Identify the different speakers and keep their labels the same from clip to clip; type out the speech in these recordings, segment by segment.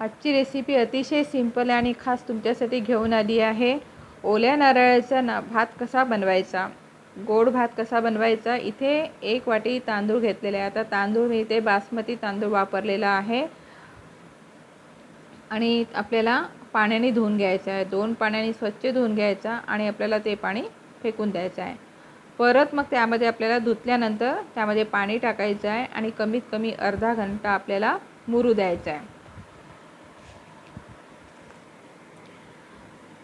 Speaker 1: आजची रेसिपी अतिशय सिंपल आणि खास तुमच्यासाठी घेऊन आली आहे. ओल्या नारळाचा ना भात कसा बनवायचा? गोड भात कसा बनवायचा? इथे एक वाटी तांदूळ घेतलेले आहे. आता तांदूळ मी इथे बासमती तांदूळ वापरलेला आहे. आणि आपल्याला पाण्याने धुवून घ्यायचं आहे. दोन पाण्याने स्वच्छ धुवून घ्यायचा आणि आपल्याला ते पाणी फेकून द्यायचं आहे. परत मग त्यामध्ये आपल्याला धुतल्यानंतर त्यामध्ये पाणी टाकायचं आहे आणि कमीत कमी अर्धा घंटा आपल्याला मुरू द्यायचा आहे.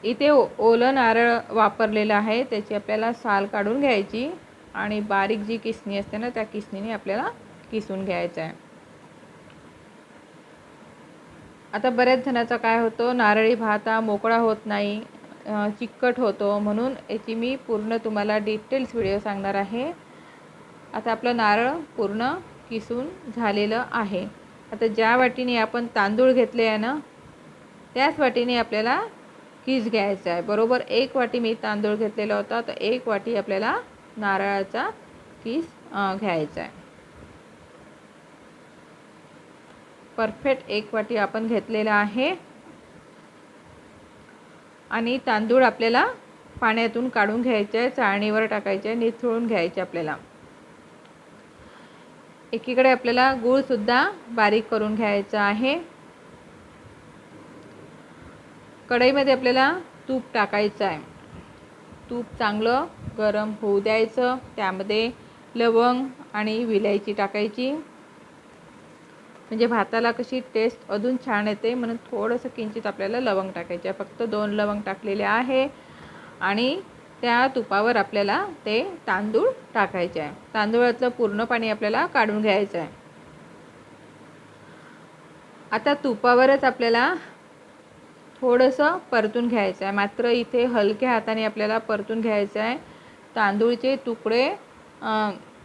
Speaker 1: इथे ओ ओलं नारळ वापरलेलं आहे. त्याची आपल्याला साल काढून घ्यायची आणि बारीक जी किसणी असते ना त्या किसणीने आपल्याला किसून घ्यायचं आहे. आता बऱ्याच जणाचा काय होतो नारळी भात हा मोकळा होत नाही चिकट होतो. म्हणून याची मी पूर्ण तुम्हाला डिटेल्स व्हिडिओ सांगणार आहे. आता आपलं नारळ पूर्ण किसून झालेलं आहे. आता ज्या वाटीने आपण तांदूळ घेतले आहे ना त्याच वाटीने आपल्याला किस घ्यायचा आहे. बरोबर एक वाटी मी तांदूळ घेतलेला होता तर एक वाटी आपल्याला नारळाचा किस घ्यायचा आहे. परफेक्ट एक वाटी आपण घेतलेला आहे. आणि तांदूळ आपल्याला पाण्यातून काढून घ्यायचे आहे चाळणीवर टाकायचे आहे निथळून घ्यायचे आपल्याला. एकीकडे आपल्याला गूळसुद्धा बारीक करून घ्यायचा आहे. कढईमध्ये आपल्याला तूप टाकायचं आहे. तूप चांगलं गरम होऊ द्यायचं. त्यामध्ये लवंग आणि विलायची टाकायची. म्हणजे भाताला कशी टेस्ट अजून छान येते. म्हणून थोडंसं किंचित आपल्याला लवंग टाकायचे आहे. फक्त दोन लवंग टाकलेले आहे. आणि त्या तुपावर आपल्याला ते तांदूळ टाकायचे आहे. तांदूळातलं पूर्ण पाणी आपल्याला काढून घ्यायचं आहे. आता तुपावरच आपल्याला थोडंसं परतून घ्यायचं आहे मात्र इथे हलक्या हाताने आपल्याला परतून घ्यायचं आहे तांदूळचे तुकडे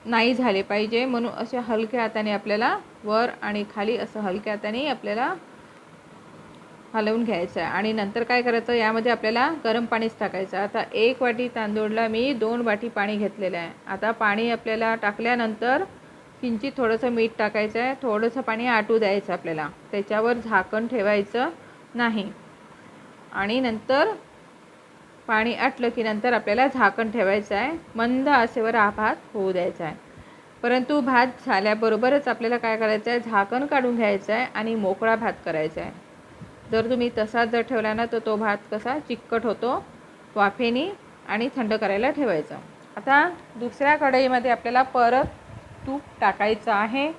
Speaker 1: नाही झाले पाहिजे म्हणून असे हलक्या हाताने आपल्याला वर आणि खाली असं हलक्या हाताने आपल्याला हलवून घ्यायचं आहे आणि नंतर काय करायचं? यामध्ये आपल्याला गरम पाणीच टाकायचं. आता एक वाटी तांदूळला मी दोन वाटी पाणी घेतलेलं आहे आता पाणी आपल्याला टाकल्यानंतर किंचित थोडंसं मीठ टाकायचं आहे थोडंसं पाणी आटू द्यायचं आपल्याला. त्याच्यावर झाकण ठेवायचं नाही. आणि नंतर पाणी आटलं की नंतर आपल्याला झाकण ठेवायचं आहे. मंद आसेवर हा भात होऊ द्यायचा आहे. परंतु भात झाल्याबरोबरच आपल्याला काय करायचं आहे? झाकण काढून घ्यायचं आहे आणि मोकळा भात करायचा आहे. जर तुम्ही तसाच जर ठेवला ना तर तो भात कसा चिकट होतो वाफेनी आणि थंड करायला ठेवायचा. आता दुसऱ्या कढईमध्ये आपल्याला परत तूप टाकायचं आहे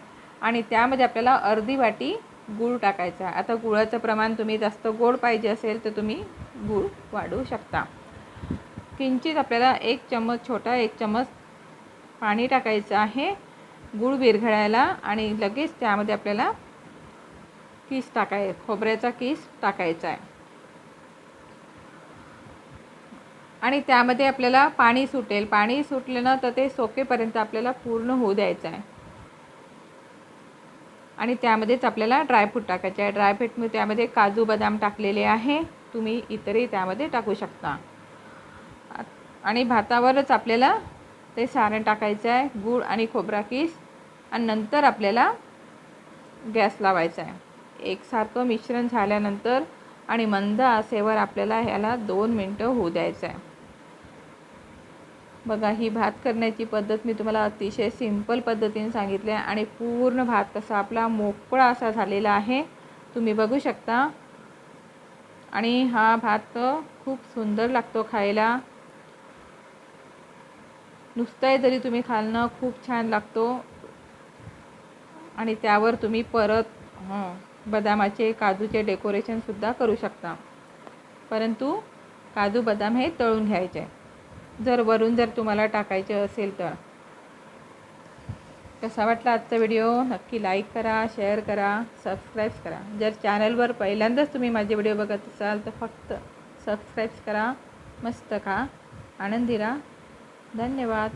Speaker 1: आणि त्यामध्ये आपल्याला अर्धी वाटी गूळ टाकायचा. आहे आता गुळाचं प्रमाण तुम्ही जास्त गोड पाहिजे असेल तर तुम्ही गूळ वाढवू शकता. किंचित आपल्याला एक चम्मच छोटा एक चम्मच पाणी टाकायचं आहे गूळ विरघळायला आणि लगेच त्यामध्ये आपल्याला किस टाकाय खोबऱ्याचा किस टाकायचा आहे. आणि त्यामध्ये आपल्याला पाणी सुटेल. पाणी सुटलं ना तर ते सोकेपर्यंत आपल्याला पूर्ण होऊ द्यायचं आहे. आणि त्यामध्येच आपल्याला ड्रायफ्रूट टाकायचे आहे. ड्रायफ्रूट मी त्यामध्ये काजू बदाम टाकलेले आहे. तुम्ही इतरही त्यामध्ये टाकू शकता. आणि भातावरच आपल्याला ते सारण टाकायचं आहे. गूळ आणि खोबरा किस आणि नंतर आपल्याला गॅस लावायचा आहे. एकसारखं मिश्रण झाल्यानंतर आणि मंद आसेवर आपल्याला ह्याला दोन मिनटं होऊ द्यायचं आहे. बघा ही भात करण्याची पद्धत मी तुम्हाला अतिशय सिंपल पद्धतीने सांगितली आहे आणि पूर्ण भात कसा आपला मोकळा असा झालेला आहे तुम्ही बघू शकता. आणि हा भात खूप सुंदर लागतो खायला. नुसतंही जरी तुम्ही खालनं खूप छान लागतो. आणि त्यावर तुम्ही परत बदामाचे काजूचे डेकोरेशनसुद्धा करू शकता. परंतु काजू बदाम हे तळून घ्यायचे. जर वरून जर तुम्हाला टाकायचे असेल तर. कसा वाटला आजचा व्हिडिओ नक्की लाईक करा शेअर करा सबस्क्राईब करा. जर चॅनलवर पहिल्यांदाच तुम्ही माझे व्हिडिओ बघत असाल तर फक्त सबस्क्राईब करा. मस्त खा. आनंदी राहा धन्यवाद.